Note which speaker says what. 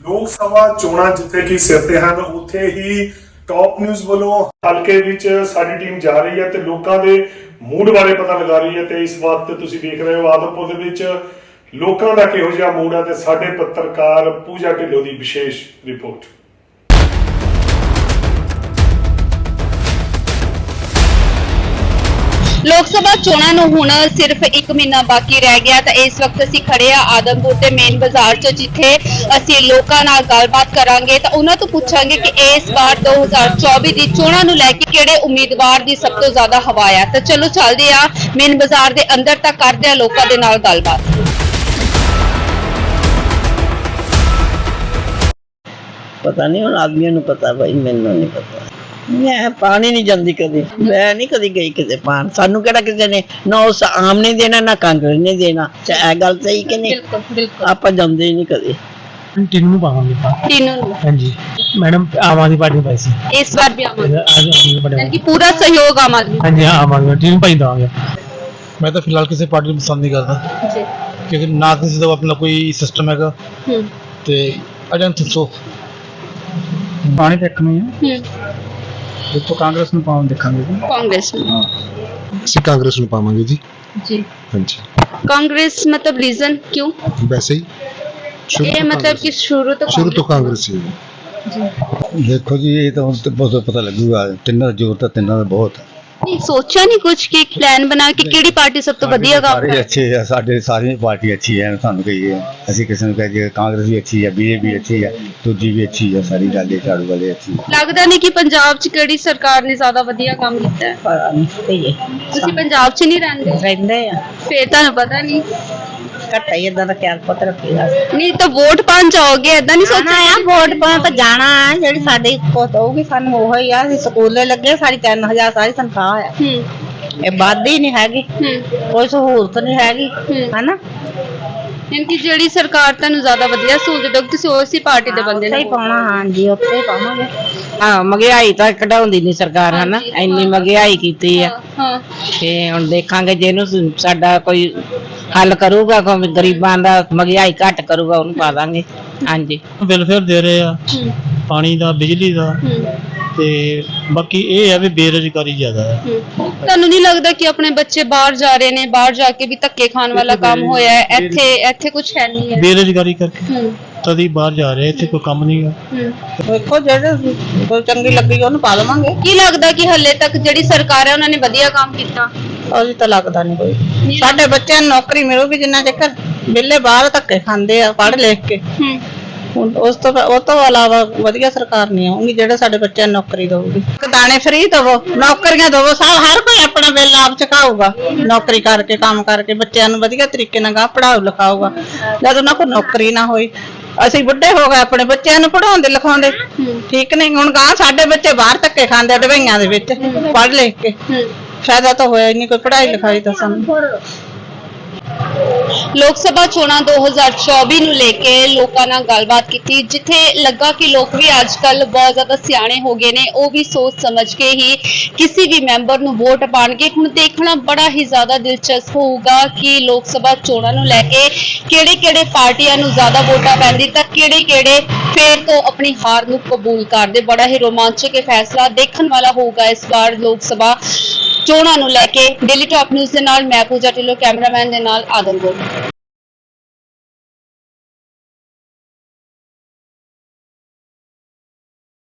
Speaker 1: ਲੋਕ ਸਭਾ ਚੋਣਾਂ ਜਿੱਥੇ ਕਿ ਸਿਰ ਤੇ ਹਨ, ਉੱਥੇ ਹੀ ਟੌਪ ਨਿਊਜ਼ ਵੱਲੋਂ ਹਲਕੇ ਵਿੱਚ ਸਾਡੀ ਟੀਮ ਜਾ ਰਹੀ ਹੈ ਤੇ ਲੋਕਾਂ ਦੇ ਮੂਡ ਬਾਰੇ ਪਤਾ ਲਗਾ ਰਹੀ ਹੈ ਤੇ ਇਸ ਵਕਤ ਤੁਸੀਂ ਦੇਖ ਰਹੇ ਹੋ ਆਦਮਪੁਰ ਦੇ ਵਿੱਚ ਲੋਕਾਂ ਦਾ ਕਿਹੋ ਜਿਹਾ ਮੂਡ ਹੈ ਤੇ ਸਾਡੇ ਪੱਤਰਕਾਰ ਪੂਜਾ ਢਿੱਲੋਂ ਦੀ ਵਿਸ਼ੇਸ਼ ਰਿਪੋਰਟ
Speaker 2: ਲੋਕ ਸਭਾ ਚੋਣਾਂ ਨੂੰ ਹੁਣ ਸਿਰਫ 1 ਮਹੀਨਾ ਬਾਕੀ ਰਹਿ ਗਿਆ ਤਾਂ ਇਸ ਵਕਤ ਅਸੀਂ ਖੜੇ ਆ ਆਦਮਪੁਰ ਦੇ ਮੇਨ ਬਾਜ਼ਾਰ 'ਚ, ਜਿੱਥੇ ਅਸੀਂ ਲੋਕਾਂ ਨਾਲ ਗੱਲਬਾਤ ਕਰਾਂਗੇ ਤਾਂ ਉਹਨਾਂ ਤੋਂ ਪੁੱਛਾਂਗੇ ਕਿ ਇਸ ਵਾਰ 2024 ਦੀ ਚੋਣਾਂ ਨੂੰ ਲੈ ਕੇ ਕਿਹੜੇ ਉਮੀਦਵਾਰ ਦੀ ਸਭ ਤੋਂ ਜ਼ਿਆਦਾ ਹਵਾ ਆ। ਤਾਂ ਚਲੋ ਚੱਲਦੇ ਆ ਮੇਨ ਬਾਜ਼ਾਰ ਦੇ ਅੰਦਰ ਤਾਂ ਕਰਦੇ ਆ ਲੋਕਾਂ ਦੇ ਨਾਲ ਗੱਲਬਾਤ।
Speaker 3: ਪਤਾ ਨਹੀਂ ਹੁਣ ਆਦਮੀਆਂ ਨੂੰ ਪਤਾ ਭਾਈ ਮੈਨੂੰ ਨਹੀਂ ਪਤਾ। ਮੈਂ ਪਾਣੀ ਨਹੀਂ ਜਾਂਦੀ ਕਦੀ ਮੈਂ ਨਹੀਂ ਕਦੀ ਗਈ ਕਿਤੇ ਪਾਣ। ਸਾਨੂੰ ਕਿਹੜਾ ਕਿਸੇ ਨੇ ਨਾ ਉਸ ਆਮ ਨੇ ਦੇਣਾ ਨਾ ਕਾਂਗਰਸ ਨੇ ਦੇਣਾ। ਤੇ ਇਹ ਗੱਲ ਸਹੀ ਕਿ ਨਹੀਂ?
Speaker 2: ਬਿਲਕੁਲ ਬਿਲਕੁਲ।
Speaker 3: ਆਪਾਂ ਜਾਂਦੇ ਹੀ ਨਹੀਂ ਕਦੇ।
Speaker 4: ਤਿੰਨ ਨੂੰ ਪਾਵਾਂਗੇ ਆਪਾਂ
Speaker 2: ਤਿੰਨੋਂ ਨੂੰ।
Speaker 4: ਹਾਂਜੀ। ਮੈਡਮ ਆਮ ਆਦਮੀ ਪਾਰਟੀ ਨੂੰ ਪਾਈ ਸੀ।
Speaker 2: ਇਸ ਵਾਰ ਵੀ ਆਵਾਂਗੇ
Speaker 4: ਅੱਜ ਆਦਮੀ ਪਾਰਟੀ
Speaker 2: ਕਿ ਪੂਰਾ ਸਹਿਯੋਗ ਆਮ ਆਦਮੀ
Speaker 4: ਹਾਂਜੀ ਹਾਂ ਆਮ ਆਦਮੀ ਤਿੰਨ ਪਾਈ ਦਵਾਂਗੇ। ਮੈਂ ਤਾਂ ਫਿਲਹਾਲ ਕਿਸੇ ਪਾਰਟੀ ਨੂੰ ਪਸੰਦ ਨਹੀਂ ਕਰਦਾ।
Speaker 2: ਜੀ।
Speaker 4: ਕਿਉਂਕਿ ਨਾ ਕਿਸੇ ਦਾ ਆਪਣਾ ਕੋਈ ਸਿਸਟਮ ਹੈਗਾ।
Speaker 2: ਹੂੰ।
Speaker 4: ਤੇ ਆਈ ਡੋਨਟ ਥਿੰਕ ਸੋ ਪਾਣੀ ਦੇਖਣੀ ਹੈ
Speaker 2: ਹੂੰ।
Speaker 4: ਦੇਖੋ ਕਾਂਗਰਸ ਨੂੰ ਪਾਉਣ ਦੇਖਾਂਗੇ
Speaker 2: ਕਾਂਗਰਸ ਨੂੰ
Speaker 5: ਅਸੀਂ ਕਾਂਗਰਸ ਨੂੰ ਪਾਵਾਂਗੇ ਜੀ
Speaker 2: ਜੀ
Speaker 5: ਹਾਂਜੀ
Speaker 2: ਕਾਂਗਰਸ मतलब रीजन क्यों
Speaker 5: ਵੈਸੇ ਹੀ ਸ਼ੁਰੂ
Speaker 2: ये
Speaker 5: ਤੋਂ
Speaker 2: मतलब
Speaker 5: ਕਾਂਗਰਸ-
Speaker 2: कि शुरू तो
Speaker 5: ਸ਼ੁਰੂ ਤੋਂ ਕਾਂਗਰਸ ਹੀ ਹੈ
Speaker 6: ਦੇਖੋ ਜੀ ਇਹ ਤਾਂ ਹੁਣ ਤੇ ਬਹੁਤ ਪਤਾ ਲੱਗੂਗਾ ਤਿੰਨਾਂ ਦਾ ਜ਼ੋਰ ਤਾਂ ਤਿੰਨਾਂ ਦਾ ਬਹੁਤ ਹੈ
Speaker 2: ਨਹੀਂ ਸੋਚਿਆ ਨਹੀਂ ਕੁਝ ਕਿ ਪਲਾਨ ਬਣਾ ਕੇ ਕਿਹੜੀ ਪਾਰਟੀ ਸਭ ਤੋਂ ਵਧੀਆ ਕੰਮ
Speaker 6: ਸਾਰੇ ਅੱਛੇ ਆ ਸਾਡੇ ਸਾਰੀਆਂ ਪਾਰਟੀਆਂ ਅੱਛੀ ਐ ਤੁਹਾਨੂੰ ਕਹੀਏ। ਅਸੀਂ ਕਿਸੇ ਨੂੰ ਕਹੀਏ ਕਾਂਗਰਸ ਵੀ ਅੱਛੀ ਆ ਬੀਜੇਪੀ ਅੱਛੀ ਆ ਦੂਜੀ ਵੀ ਅੱਛੀ ਆ ਸਾਰੀ ਗੱਲ ਇਹ ਝਾੜੂ ਵਾਲੇ ਅੱਛੀ ਆ।
Speaker 2: ਲੱਗਦਾ ਨਹੀਂ ਕਿ ਪੰਜਾਬ 'ਚ ਕਿਹੜੀ ਸਰਕਾਰ ਨੇ ਜ਼ਿਆਦਾ ਵਧੀਆ ਕੰਮ ਕੀਤਾ ਹੈ?
Speaker 3: ਪਤਾ ਨਹੀਂ ਭਈਏ
Speaker 2: ਤੁਸੀਂ ਪੰਜਾਬ 'ਚ ਨਹੀਂ ਰਹਿੰਦੇ?
Speaker 3: ਰਹਿੰਦੇ ਆ।
Speaker 2: ਫੇਰ ਤੁਹਾਨੂੰ ਪਤਾ ਨਹੀਂ
Speaker 3: ਘੱਟਾ ਹੀ ਇਦਾਂ ਦਾ ਖਿਆਲ ਪਤ ਰੱਖੀਦਾ
Speaker 2: ਨਹੀਂ ਤਾਂ ਵੋਟ ਪਾਣ ਜਾਓਗੇ ਏਦਾਂ ਨਹੀਂ
Speaker 3: ਜਾਣਾ
Speaker 2: ਸੋਚਣਾ
Speaker 3: ਆ ਵੋਟ ਪਾਉਣ ਤਾਂ ਜਾਣਾ ਆ ਜਿਹੜੀ ਸਾਡੀ ਕੋਤ ਹੋਊਗੀ ਸਾਨੂੰ ਉਹ ਹੀ ਆ ਅਸੀਂ ਸਕੂਲੇ ਲੱਗੇ ਸਾਡੀ 3000 ਸਾਰੀ ਤਨਖਾਹ ਆ।
Speaker 2: ਹੂੰ।
Speaker 3: ਇਹ ਵੱਧਦੀ ਨਹੀਂ ਹੈਗੀ
Speaker 2: ਹੂੰ।
Speaker 3: ਕੋਈ ਸਹੂਲਤ ਨਹੀਂ ਹੈਗੀ
Speaker 2: ਹੂੰ।
Speaker 3: ਹਨਾ?
Speaker 2: ਯਾਨੀ ਕਿ ਜਿਹੜੀ ਸਰਕਾਰ ਤੁਹਾਨੂੰ ਜ਼ਿਆਦਾ ਵਧੀਆ ਸਹੂਲਤ ਦੇਊਗੀ ਤੁਸੀਂ ਉਸੇ ਪਾਰਟੀ ਦੇ ਬੰਦੇ
Speaker 3: ਸਹੀ
Speaker 2: ਨੇ
Speaker 3: ਪਾਉਣਾ ਹਾਂਜੀ ਉੱਥੇ ਹੀ ਪਾਵਾਂਗੇ।
Speaker 7: ਹਾਂ ਮਹਿੰਗਾਈ ਤਾਂ ਕਢਾਉਂਦੀ ਨਹੀਂ ਸਰਕਾਰ ਹਨਾ?
Speaker 2: ਹਾਂਜੀ,
Speaker 7: ਇੰਨੀ
Speaker 2: ਹਾਂ।
Speaker 7: ਮਹਿੰਗਾਈ ਕੀਤੀ ਆ।
Speaker 2: ਹਾਂ
Speaker 7: ਤੇ ਹੁਣ ਦੇਖਾਂਗੇ ਜਿਹਨੂੰ ਸ- ਸਾਡਾ ਕੋਈ ਹੱਲ ਕਰੂਗਾ ਕੋਈ ਗਰੀਬਾਂ ਦਾ ਮਹਿੰਗਾਈ ਘੱਟ ਕਰੂਗਾ ਉਹਨੂੰ ਪਾ ਦਾਂਗੇ। ਹਾਂਜੀ।
Speaker 4: ਵੈਲਫੇਅਰ ਦੇ ਰਹੇ ਆ। ਪਾਣੀ ਦਾ ਬਿਜਲੀ ਦਾ। ਤੇ ਬਾਕੀ ਇਹ ਹੈ ਵੀ ਬੇਰੁਜ਼ਗਾਰੀ ਜ਼ਿਆਦਾ ਹੈ।
Speaker 2: ਤੁਹਾਨੂੰ ਨਹੀਂ ਲੱਗਦਾ ਕਿ ਆਪਣੇ ਬੱਚੇ ਬਾਹਰ ਜਾ ਰਹੇ ਨੇ ਬਾਹਰ ਜਾ ਕੇ ਵੀ ਧੱਕੇ ਖਾਣ ਵਾਲਾ ਕੰਮ ਹੋਇਆ ਹੈ? ਇੱਥੇ ਇੱਥੇ ਕੁਝ ਹੈ ਨਹੀਂ ਹੈ।
Speaker 4: ਬੇਰੁਜ਼ਗਾਰੀ ਕਰਕੇ।
Speaker 2: ਹੂੰ।
Speaker 4: ਤਦੀ ਬਾਹਰ ਜਾ ਰਹੇ ਇੱਥੇ ਕੋਈ ਕੰਮ ਨਹੀਂ ਹੈ।
Speaker 3: ਵੇਖੋ ਜਿਹੜੇ ਕੋਈ ਚੰਗੀ ਲੱਗੀ ਉਹਨੂੰ ਪਾ ਲਵਾਂਗੇ
Speaker 2: ਕੀ ਲੱਗਦਾ ਕਿ ਹੱਲੇ ਤੱਕ ਜਿਹੜੀ ਸਰਕਾਰ ਹੈ ਉਹਨਾਂ ਨੇ ਵਧੀਆ ਕੰਮ ਕੀਤਾ?
Speaker 3: ਉਹਦੀ ਤਾਂ ਲੱਗਦਾ ਨਹੀਂ ਕੋਈ। ਸਾਡੇ ਬੱਚਿਆਂ ਨੂੰ ਨੌਕਰੀ ਮਿਲੂਗੀ ਜਿੰਨਾ ਚੱਕਰ ਬਿੱਲੇ ਬਾਹਰ ਧੱਕੇ ਖਾਂਦੇ ਆ ਪੜ੍ਹ ਲਿਖ ਕੇ।
Speaker 2: ਹੂੰ।
Speaker 3: ਹੁਣ ਉਸ ਤੋਂ ਉਹ ਤੋਂ ਇਲਾਵਾ ਵਧੀਆ ਸਰਕਾਰ ਨਹੀਂ ਆਉਂਗੀ ਜਿਹੜਾ ਸਾਡੇ ਬੱਚਿਆਂ ਨੂੰ ਨੌਕਰੀ ਦੇਊਗੀ। ਦਾਣੇ ਫ੍ਰੀ ਦਵੋ ਨੌਕਰੀਆਂ ਦਵੋ ਸਭ ਹਰ ਕੋਈ ਆਪਣਾ ਬਿੱਲ ਆਪ ਚੁਕਾਊਗਾ। ਨੌਕਰੀ ਕਰਕੇ ਕੰਮ ਕਰਕੇ ਬੱਚਿਆਂ ਨੂੰ ਵਧੀਆ ਤਰੀਕੇ ਨਾਲ ਗਾ ਪੜਾਉ ਲਿਖਾਊਗਾ। ਜਦ ਉਹਨਾਂ ਕੋਲ ਨੌਕਰੀ ਨਾ ਹੋਈ ਅਸੀਂ ਬੁੱਢੇ ਹੋ ਗਏ ਆਪਣੇ ਬੱਚਿਆਂ ਨੂੰ ਪੜਾਉਂਦੇ ਲਿਖਾਉਂਦੇ। ਠੀਕ ਨਹੀਂ ਹੁਣ ਗਾਂ ਸਾਡੇ ਬੱਚੇ ਬਾਹਰ ਧੱਕੇ ਖਾਂਦੇ ਆ ਡਬਈਆਂ ਦੇ ਵਿੱਚ ਪੜ੍ਹ ਲਿਖ ਕੇ।
Speaker 2: ਹੂੰ।
Speaker 3: ਫਾਇਦਾ ਤਾਂ ਹੋਇਆ ਹੀ ਨਹੀਂ ਕੋਈ ਪੜ੍ਹਾਈ ਲਿਖਾਈ ਤਾਂ ਸਾਨੂੰ।
Speaker 2: ਲੋਕ ਸਭਾ ਚੋਣਾਂ 2024 ਨੂੰ ਲੈ ਕੇ ਲੋਕਾਂ ਨਾਲ ਗੱਲਬਾਤ ਕੀਤੀ ਜਿੱਥੇ ਲੱਗਾ ਕਿ ਲੋਕ ਵੀ ਅੱਜ ਕੱਲ ਬਹੁਤ ਜ਼ਿਆਦਾ ਸਿਆਣੇ ਹੋ ਗਏ ਨੇ ਉਹ ਵੀ ਸੋਚ ਸਮਝ ਕੇ ਹੀ ਕਿਸੇ ਵੀ ਮੈਂਬਰ ਨੂੰ ਵੋਟ ਪਾਣਗੇ। ਹੁਣ ਦੇਖਣਾ ਬੜਾ ਹੀ ਜ਼ਿਆਦਾ ਦਿਲਚਸਪ ਹੋਊਗਾ ਕਿ ਲੋਕ ਸਭਾ ਚੋਣਾਂ ਨੂੰ ਲੈ ਕੇ ਕਿਹੜੇ ਕਿਹੜੇ ਪਾਰਟੀਆਂ ਨੂੰ ਜ਼ਿਆਦਾ ਵੋਟਾਂ ਪੈਂਦੀ ਤਾਂ ਕਿਹੜੇ ਕਿਹੜੇ ਫੇਰ ਤੋਂ ਆਪਣੀ ਹਾਰ ਨੂੰ ਕਬੂਲ ਕਰਦੇ। ਬੜਾ ਹੀ ਰੋਮਾਂਚਕ ਇਹ ਫੈਸਲਾ ਦੇਖਣ ਵਾਲਾ ਹੋਊਗਾ ਇਸ ਵਾਰ ਲੋਕ ਸਭਾ। ਚੋਣਾਂ ਨੂੰ ਲੈ ਕੇ ਡੇਲੀ ਟਾਪ ਨਿਊਜ਼ ਦੇ ਨਾਲ ਮੈਂ ਪੂਜਾ ਢਿੱਲੋਂ, ਕੈਮਰਾਮੈਨ ਦੇ ਨਾਲ ਆਦਮਪੁਰ